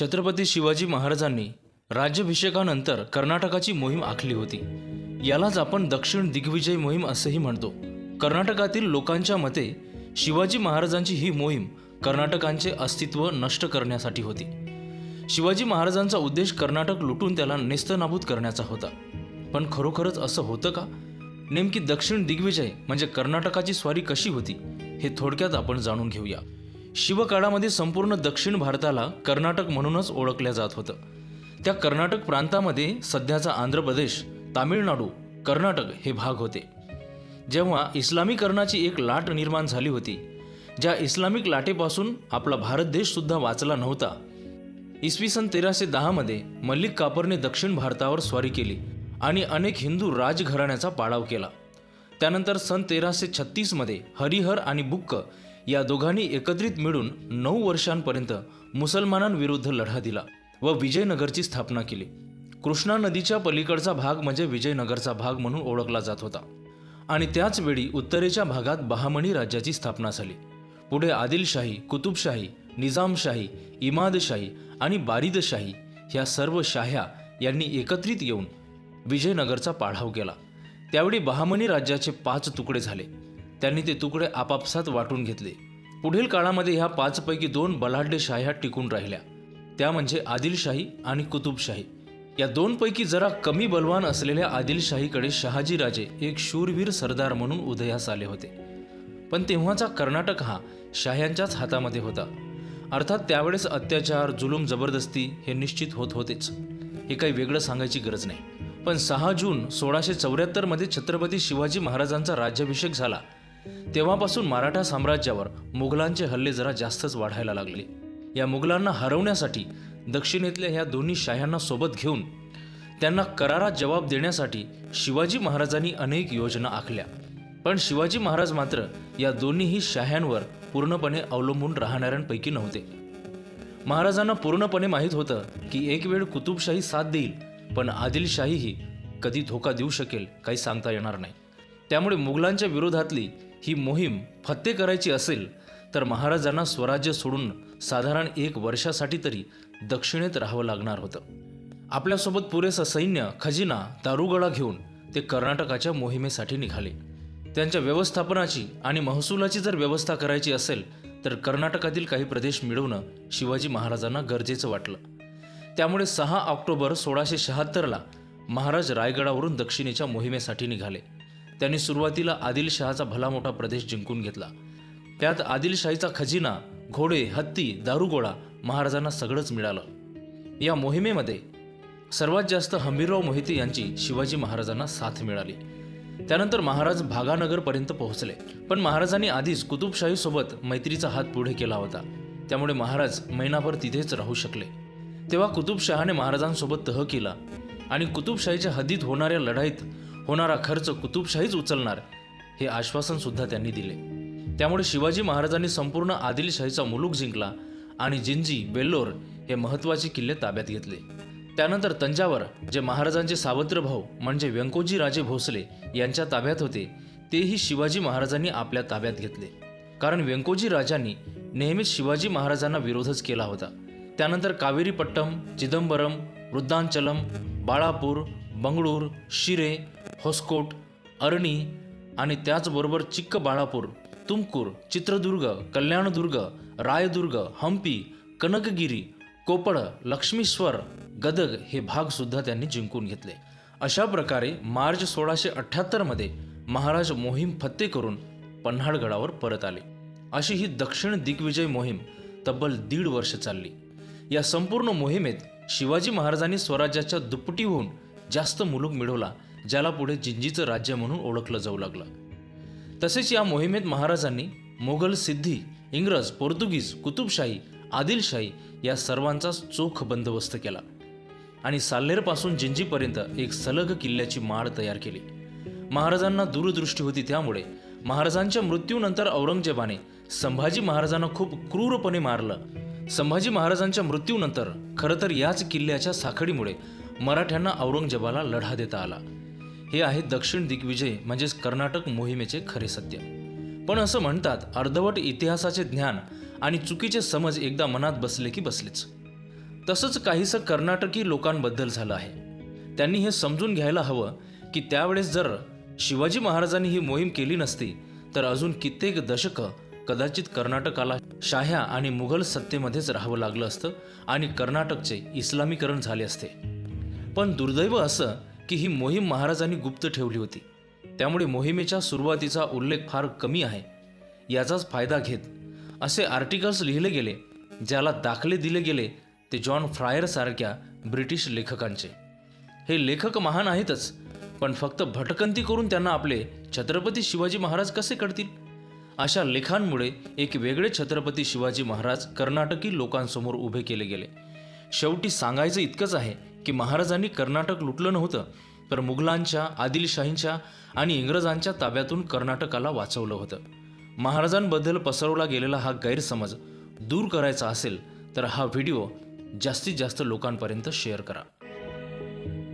छत्रपती शिवाजी महाराजांनी राज्याभिषेकानंतर कर्नाटकाची मोहीम आखली होती. यालाच आपण दक्षिण दिग्विजय मोहीम असंही म्हणतो. कर्नाटकातील लोकांच्या मते शिवाजी महाराजांची ही मोहीम कर्नाटकांचे अस्तित्व नष्ट करण्यासाठी होती. शिवाजी महाराजांचा उद्देश कर्नाटक लुटून त्याला नेस्तनाबूत करण्याचा होता. पण खरोखरच असं होतं का? नेमकी दक्षिण दिग्विजय म्हणजे कर्नाटकाची स्वारी कशी होती हे थोडक्यात आपण जाणून घेऊया. शिवकाळामध्ये संपूर्ण दक्षिण भारताला कर्नाटक म्हणूनच ओळखल्या जात होतं. त्या कर्नाटक प्रांतामध्ये सध्याचा आंध्र प्रदेश तामिळनाडू कर्नाटक हे भाग होते. जेव्हा इस्लामीकरणाची एक लाट निर्माण झाली होती ज्या इस्लामिक लाटेपासून आपला भारत देशसुद्धा वाचला नव्हता इसवी सन तेराशे दहामध्ये मल्लिक कापरने दक्षिण भारतावर स्वारी केली आणि अनेक हिंदू राजघराण्याचा पाडाव केला. त्यानंतर सन तेराशे छत्तीसमध्ये हरिहर आणि बुक्क या दोघांनी एकत्रित मिळून नऊ वर्षांपर्यंत मुसलमानांविरुद्ध लढा दिला व विजयनगरची स्थापना केली. कृष्णा नदीच्या पलीकडचा भाग म्हणजे विजयनगरचा भाग म्हणून ओळखला जात होता. आणि त्याचवेळी उत्तरेच्या भागात बहामणी राज्याची स्थापना झाली. पुढे आदिलशाही कुतुबशाही निजामशाही इमादशाही आणि बारिदशाही ह्या सर्व शाह्या यांनी एकत्रित येऊन विजयनगरचा पाढाव केला. त्यावेळी बहामनी राज्याचे पाच तुकडे झाले. त्यांनी ते तुकडे आपापसात वाटून घेतले. पुढील काळामध्ये ह्या पाचपैकी दोन बलाढ्य शाह्या टिकून राहिल्या. त्या म्हणजे आदिलशाही आणि कुतुबशाही. या दोनपैकी जरा कमी बलवान असलेल्या आदिलशाहीकडे शहाजीराजे एक शूरवीर सरदार म्हणून उदयास आले होते. पण तेव्हाचा कर्नाटक हा शाह्यांच्याच हातामध्ये होता. अर्थात त्यावेळेस अत्याचार जुलूम जबरदस्ती हे निश्चित होत होतेच. हे काही वेगळं सांगायची गरज नाही. पण सहा जून सोळाशे चौऱ्याहत्तरमध्ये छत्रपती शिवाजी महाराजांचा राज्याभिषेक झाला. तेव्हापासून मराठा साम्राज्यावर मुघलांचे हल्ले जरा जास्तच वाढायला लागले. या मुघलांना हरवण्यासाठी दक्षिणेतल्या ह्या दोन्ही शाह्यांना सोबत घेऊन त्यांना करारात जबाब देण्यासाठी शिवाजी महाराजांनी अनेक योजना आखल्या. पण शिवाजी महाराज मात्र या दोन्हीही शाह्यांवर पूर्णपणे अवलंबून राहणाऱ्यांपैकी नव्हते. महाराजांना पूर्णपणे माहीत होतं की एक वेळ कुतुबशाही साथ देईल पण आदिलशाहीही कधी धोका देऊ शकेल काही सांगता येणार नाही. त्यामुळे मुघलांच्या विरोधातली ही मोहीम फत्ते करायची असेल तर महाराजांना स्वराज्य सोडून साधारण एक वर्षासाठी तरी दक्षिणेत राहावं लागणार होतं. आपल्यासोबत पुरेसं सैन्य खजिना दारुगोळा घेऊन ते कर्नाटकाच्या मोहिमेसाठी निघाले. त्यांच्या व्यवस्थापनाची आणि महसुलाची जर व्यवस्था करायची असेल तर कर्नाटकातील काही प्रदेश मिळवणं शिवाजी महाराजांना गरजेचं वाटलं. त्यामुळे सहा ऑक्टोबर सोळाशे शहात्तरला महाराज रायगडावरून दक्षिणेच्या मोहिमेसाठी निघाले. त्यांनी सुरुवातीला आदिलशहाचा भला मोठा प्रदेश जिंकून घेतला. त्यात आदिलशाहीचा खजिना घोडे हत्ती दारुगोळा महाराजांना सगळंच मिळालं. या मोहिमेमध्ये सर्वात जास्त हंबीरराव मोहिते यांची शिवाजी महाराजांना साथ मिळाली. त्यानंतर महाराज भागानगरपर्यंत पोहोचले. पण महाराजांनी आधीच कुतुबशाहीसोबत मैत्रीचा हात पुढे केला होता. त्यामुळे महाराज महिनाभर तिथेच राहू शकले. तेव्हा कुतुबशहाने महाराजांसोबत तह केला आणि कुतुबशाहीच्या हद्दीत होणाऱ्या लढाईत होणारा खर्च कुतुबशाहीच उचलणार हे आश्वासन सुद्धा त्यांनी दिले. त्यामुळे शिवाजी महाराजांनी संपूर्ण आदिलशाहीचा मुलूक जिंकला आणि जिंजी बेल्लोर हे महत्त्वाचे किल्ले ताब्यात घेतले. त्यानंतर तंजावर जे महाराजांचे सावत्र भाऊ म्हणजे व्यंकोजी राजे भोसले यांच्या ताब्यात होते तेही शिवाजी महाराजांनी आपल्या ताब्यात घेतले. कारण व्यंकोजी राजांनी नेहमीच शिवाजी महाराजांना विरोधच केला होता. त्यानंतर कावेरीपट्टम चिदंबरम वृद्धांचलम बाळापूर बंगळूर शिरे होसकोट अरणी आणि त्याचबरोबर चिक्कबाळापूर तुमकूर चित्रदुर्ग कल्याणदुर्ग रायदुर्ग हम्पी कनकगिरी कोपळ लक्ष्मीश्वर गदग हे भाग सुद्धा त्यांनी जिंकून घेतले. अशा प्रकारे मार्च सोळाशे अठ्ठ्याहत्तरमध्ये महाराज मोहीम फत्ते करून पन्हाळगडावर परत आले. अशी ही दक्षिण दिग्विजय मोहीम तब्बल दीड वर्ष चालली. या संपूर्ण मोहिमेत शिवाजी महाराजांनी स्वराज्याच्या दुपटीहून जास्त मुलूक मिळवला ज्याला पुढे जिंजीचं राज्य म्हणून ओळखलं जाऊ लागलं. तसेच या मोहिमेत महाराजांनी मोगल सिद्धी इंग्रज पोर्तुगीज कुतुबशाही आदिलशाही या सर्वांचा चोख बंदोबस्त केला आणि साल्हेरपासून जिंजीपर्यंत एक सलग किल्ल्याची माळ तयार केली. महाराजांना दूरदृष्टी होती त्यामुळे महाराजांच्या मृत्यूनंतर औरंगजेबाने संभाजी महाराजांना खूप क्रूरपणे मारलं. संभाजी महाराजांच्या मृत्यूनंतर खरं तर याच किल्ल्याच्या साखळीमुळे मराठ्यांना औरंगजेबाला लढा देता आला. हे आहे दक्षिण दिग्विजय म्हणजेच कर्नाटक मोहिमेचे खरे सत्य. पण असं म्हणतात अर्धवट इतिहासाचे ज्ञान आणि चुकीचे समज एकदा मनात बसले की बसलेच. तसंच काहीसं कर्नाटकी लोकांबद्दल झालं आहे. त्यांनी हे समजून घ्यायला हवं की त्यावेळेस जर शिवाजी महाराजांनी ही मोहीम केली नसती तर अजून कित्येक दशकं कदाचित कर्नाटकाला शाह्या आणि मुघल सत्तेमध्येच राहावं लागलं असतं आणि कर्नाटकचे इस्लामीकरण झाले असते. पण दुर्दैव असं की ही मोहीम महाराजांनी गुप्त ठेवली होती. त्यामुळे मोहिमेच्या सुरुवातीचा उल्लेख फार कमी आहे. याचाच फायदा घेत असे आर्टिकल्स लिहिले गेले ज्याला दाखले दिले गेले ते जॉन फ्रायरसारख्या ब्रिटिश लेखकांचे. हे लेखक महान आहेतच पण फक्त भटकंती करून त्यांना आपले छत्रपती शिवाजी महाराज कसे कळतील? अशा लेखांमुळे एक वेगळे छत्रपती शिवाजी महाराज कर्नाटकी लोकांसमोर उभे केले गेले. शेवटी सांगायचं इतकंच आहे की महाराजांनी कर्नाटक लुटलं नव्हतं तर मुघलांच्या आदिलशाहींच्या आणि इंग्रजांच्या ताब्यातून कर्नाटकाला वाचवलं होतं. महाराजांबद्दल पसरवला गेलेला हा गैरसमज दूर करायचा असेल तर हा व्हिडिओ जास्तीत जास्त लोकांपर्यंत शेअर करा.